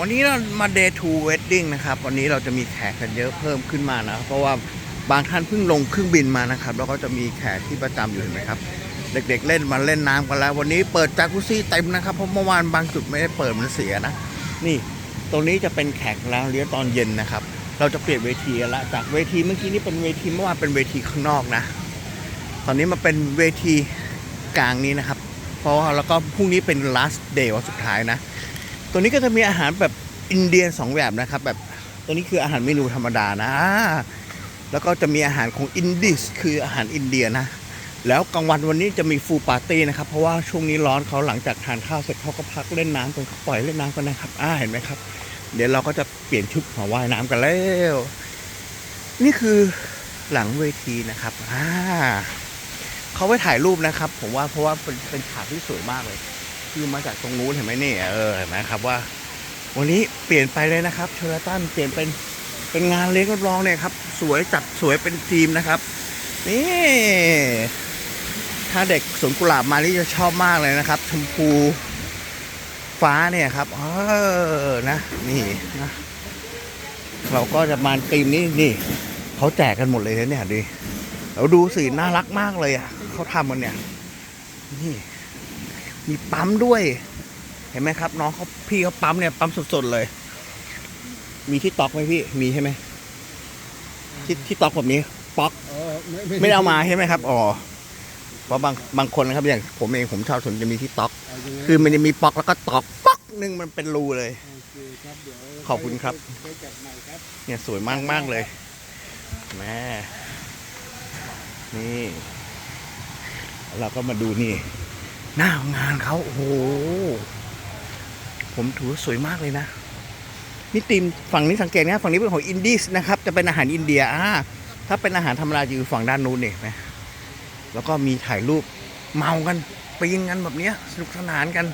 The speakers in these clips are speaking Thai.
วันนี้เรามา day two wedding นะครับ วันนี้เราจะมีแขกกันเยอะเพิ่มขึ้นมานะ เพราะว่าบางท่านเพิ่งลงเครื่องบินมานะครับ แล้วก็จะมีแขกที่ประจำอยู่เห็นไหมครับ เด็กๆเล่นมาเล่นน้ำกันแล้ว วันนี้เปิดจากุซี่เต็มนะครับ เพราะเมื่อวานบางจุดไม่ได้เปิดมันเสียนะ นี่ ตรงนี้จะเป็นแขกแล้วเลี้ยตอนเย็นนะครับ เราจะเปลี่ยนเวทีละ จากเวทีเมื่อกี้นี่เป็นเวทีเมื่อวานเป็นเวทีข้างนอกนะ ตอนนี้มาเป็นเวทีกลางนี้นะครับ เพราะว่าแล้วก็พรุ่งนี้เป็น last day วันสุดท้ายนะ ตัวนี้ก็จะมีอาหารแบบอินเดียสองแบบนะครับ แบบตัวนี้คืออาหารเมนูธรรมดานะ แล้วก็จะมีอาหารของอินดิสคืออาหารอินเดียนะ แล้วกลางวันวันนี้จะมีฟูปาร์ตี้นะครับ เพราะว่าช่วงนี้ร้อนเขาหลังจากทานข้าวเสร็จเขาก็พักเล่นน้ำกันเขาปล่อยเล่นน้ำกันนะครับอ่าเห็นไหมครับ เดี๋ยวเราก็จะเปลี่ยนชุดมาว่ายน้ำกันแล้วนี่คือหลังเวทีนะครับอ่าเขาไว้ถ่ายรูปนะครับ ผมว่าเพราะว่าเป็นเป็นฉากที่สวยมากเลย คือมาจากตรงนู้นเห็นไหมนี่เออเห็นไหมครับว่า วันนี้เปลี่ยนไปเลยนะครับเชอร์ตันเปลี่ยนเป็นเป็นงานเลี้ยงรับรองเนี่ยครับ สวยจัดสวยเป็นทีมนะครับนี่ถ้าเด็กสวนกุหลาบมานี่จะชอบมากเลยนะครับ ชมพูฟ้าเนี่ยครับเออนะนี่นะเราก็จะมาทีมนี้นี่เขาแจกกันหมดเลยนะเนี่ยดิเราดูสิน่ารักมากเลยอะเขาทำกันเนี่ยนี่ มีปั๊มด้วย เห็นไหมครับ น้องเขาพี่เขาปั๊มเนี่ยปั๊มสดๆเลย มีที่ตอกไหมพี่มีใช่ไหมที่ที่ตอกแบบนี้ป๊อกเออไม่ไม่ได้เอามาใช่ไหมครับอ๋อเพราะบางบางคนนะครับอย่างผมเองผมชอบสนจะมีที่ตอกเอาอย่างนั้นคือมันจะมีป๊อกแล้วก็ตอกป๊อกหนึ่งมันเป็นรูเลยโอเคครับเดี๋ยวขอบคุณครับไปจัดใหม่ครับ เนี่ยสวยมากมากๆเลยแม่นี่ เราก็มาดูนี่ หน้างานเขาโอ้โห ผมถือว่าสวยมากเลยนะ นี่ตีมฝั่งนี้สังเกตนะฝั่งนี้เป็นของอินดี้นะครับ จะเป็นอาหารอินเดียอ่าถ้าเป็นอาหารธรรมดาจะอยู่ฝั่งด้านนู้นนี่เห็นไหมแล้วก็มีถ่ายรูปเมากันปีนกันแบบเนี้ยสนุกสนานกัน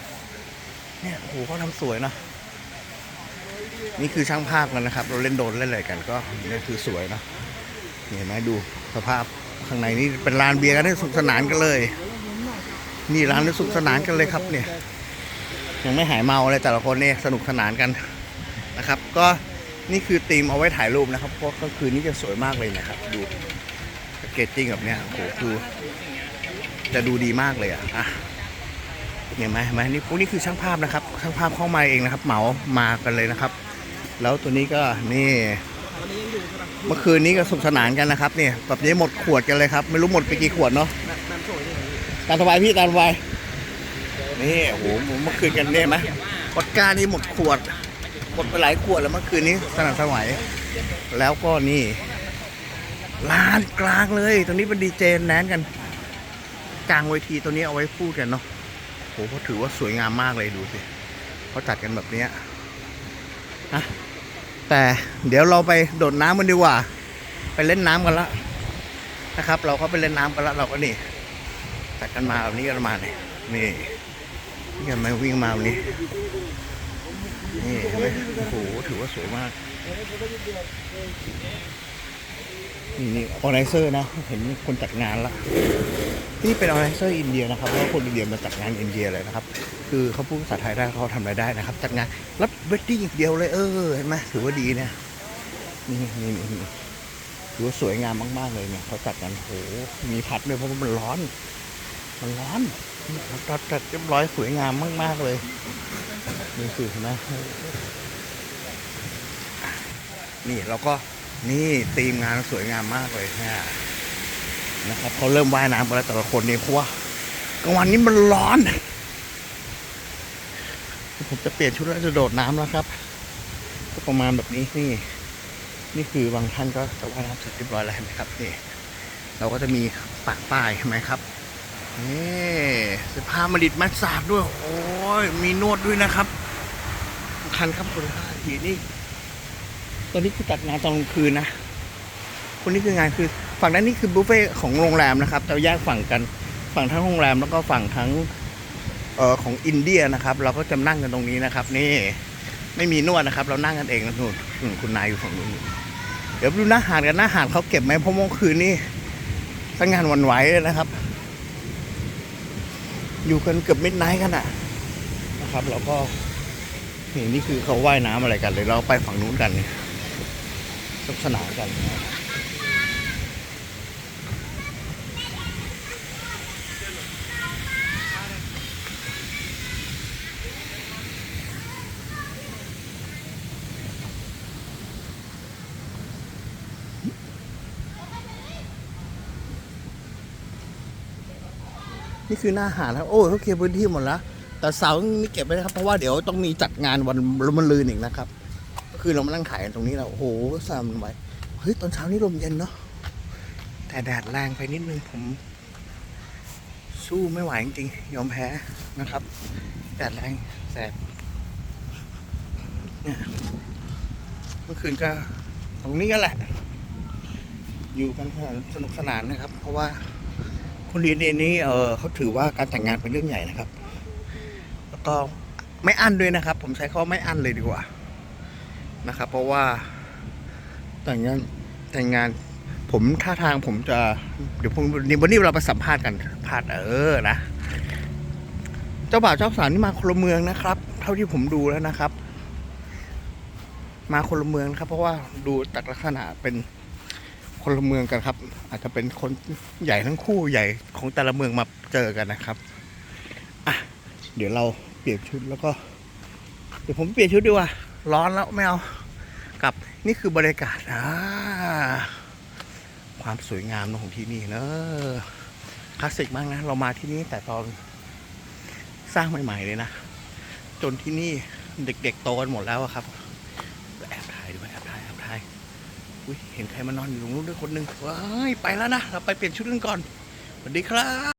เนี่ยโอ้โหเขาทำสวยเนาะนี่คือช่างภาพกันนะครับ เราเล่นโดรนเล่นอะไรกันก็นี่คือสวยนะนี่เห็นไหมดูสภาพข้างในนี่เป็นลานเบียร์กันได้สนุกสนานกันเลย นี่ร้านได้สนุกสนานกันเลยครับเนี่ย ยังไม่หายเมาเลยแต่ละคนเนี่ยสนุกสนานกันนะครับ ก็นี่คือธีมเอาไว้ถ่ายรูปนะครับเพราะก็คืนนี้จะสวยมากเลยนะครับ ดูเกจจิ้งแบบเนี้ยโอ้โหคือจะดูดีมากเลยอะอะเห็นไหมเห็นไหมนี่พวกนี้คือช่างภาพนะครับ ช่างภาพเข้ามาเองนะครับ เหมามากันเลยนะครับ แล้วตัวนี้ก็นี่เมื่อคืนนี้ก็สนุกสนานกันนะครับเนี่ยแบบนี้หมดขวดกันเลยครับ ไม่รู้หมดไปกี่ขวดเนาะ ตามสบายพี่ตามสบายนี่โอ้โหเมื่อคืนกันเนี่ยไหมกดก้านี่หมดขวด หมดไปหลายขวดแล้วเมื่อคืนนี้สนั่นสมัยแล้วก็นี่ลานกลางเลย ตรงนี้เป็นดีเจแนนกัน กลางเวทีตัวนี้เอาไว้พูดกันเนาะโหเขาถือว่าสวยงามมากเลยดูสิเขาจัดกันแบบเนี้ยฮะแต่เดี๋ยวเราไปโดดน้ำกันดีกว่า ไปเล่นน้ำกันละนะครับ เราก็ไปเล่นน้ำกันละเราก็นี่ จัดกันมาแบบนี้กันมาเนี่ยนี่นี่กันมาวิ่งมาแบบนี้นี่เห็นไหมโอ้โหถือว่าสวยมาก นี่นี่ออแกไนเซอร์นะ เห็นคนจัดงานละนี่เป็นออแกไนเซอร์อินเดียนะครับเพราะคนอินเดียมาจัดงานอินเดียเลยนะครับ คือเขาพูดภาษาไทยได้เขาทำรายได้นะครับ จัดงานรับเวดดิ้งอย่างเดียวเลยเออเห็นไหมถือว่าดีนี่ยนี่นี่นี่ถือว่าสวยงามมาก ๆ เลยเนี่ยเขาจัดกันโอ้โหมีพัดด้วยเพราะว่ามันร้อน มันร้อนเขาจัดจัดเรียบร้อยสวยงามมาก ๆ เลยนี่คือนไหมนี่เราก็นี่ทีมงานสวยงามมากเลยนะนะครับเขาเริ่มว่ายน้ำกันแล้วแต่ละคนนี่เพราะว่ากลางวันนี้มันร้อน ผมจะเปลี่ยนชุดแล้วจะโดดน้ำแล้วครับ ก็ประมาณแบบนี้นี่ นี่คือบางท่านก็จะว่ายน้ำเสร็จเรียบร้อยแล้วเห็นไหมครับนี่ เราก็จะมีปากป้ายเห็นไหมครับ นี่สื้อผ้ามาดิดมัดสาดด้วย โอ้ยมีนวดด้วยนะครับคันครับคุณค่าทีนี่ตอนนี้คือจัดงานตอนกลางคืนนะคนนี้คืองานคือฝั่งนั้นนี่คือบุฟเฟ่ต์ของโรงแรมนะครับจะแยกฝั่งกันฝั่งทั้งโรงแรมแล้วก็ฝั่งทั้งเอ่อของอินเดียนะครับ เราก็จะนั่งกันตรงนี้นะครับ นี่ไม่มีนวดนะครับ เรานั่งกันเองนะนู่นนู่นคุณนายอยู่ฝั่งนู้นเดี๋ยวดูหน้าหาดกันหน้าหาดเขาเก็บไหมเพราะเมื่อคืนนี้ทั้งงานวันไหวเลยนะครับ อยู่กันเกือบมิดไนท์กันอะนะครับ เราก็นี่นี่คือเขาว่ายน้ำอะไรกันเลยเราไปฝั่งนู้นกันสนุกสนานกัน นี่คือหน้าหาดครับ โอ้ยเขาเคลียร์พื้นที่หมดแล้ว แต่เสานี่เก็บไว้นะครับ เพราะว่าเดี๋ยวต้องมีจัดงานวันมันลืนอีกนะครับ ก็คือเรามานั่งขายกันตรงนี้แล้วโอ้โหสามไว้เฮ้ยตอนเช้านี่ลมเย็นเนาะ แต่แดดแรงไปนิดนึงผม สู้ไม่ไหวจริงๆ ยอมแพ้นะครับ แดดแรงแสบเนี่ยเมื่อคืนก็ตรงนี้ก็แหละ อยู่กันสนุกสนานนะครับ เพราะว่า คุณดีเดนี้เออเขาถือว่าการแต่งงานเป็นเรื่องใหญ่นะครับ แล้วก็ไม่อั้นด้วยนะครับ ผมใช้คำว่าไม่อั้นเลยดีกว่านะครับ เพราะว่าแต่งงานแต่งงาน ผมท่าทางผมจะ เดี๋ยวพรุ่งนี้วันนี้เราไปสัมภาษณ์กันสัมภาษณ์เออนะเจ้าบ่าวเจ้าสาวนี่มาคนละเมืองนะครับ เท่าที่ผมดูแล้วนะครับ มาคนละเมืองครับ เพราะว่าดูจากลักษณะเป็น คนละเมืองกันครับ อาจจะเป็นคนใหญ่ทั้งคู่ใหญ่ของแต่ละเมืองมาเจอกันนะครับอะเดี๋ยวเราเปลี่ยนชุดแล้วก็ เดี๋ยวผมเปลี่ยนชุดดีกว่าร้อนแล้วไม่เอากลับนี่คือบรรยากาศอ่าความสวยงามของที่นี่เนอะคลาสสิกมากนะ เรามาที่นี่แต่ตอนสร้างใหม่ ๆ เลยนะ จนที่นี่เด็ก ๆ โตกันหมดแล้วครับแอบถ่ายด้วยแอบถ่ายแอบถ่าย อุ้ยเห็นใครมานอนอยู่ตรงนู้นด้วยคนหนึ่งว้ายไปแล้วนะ เราไปเปลี่ยนชุดกันก่อน สวัสดีครับ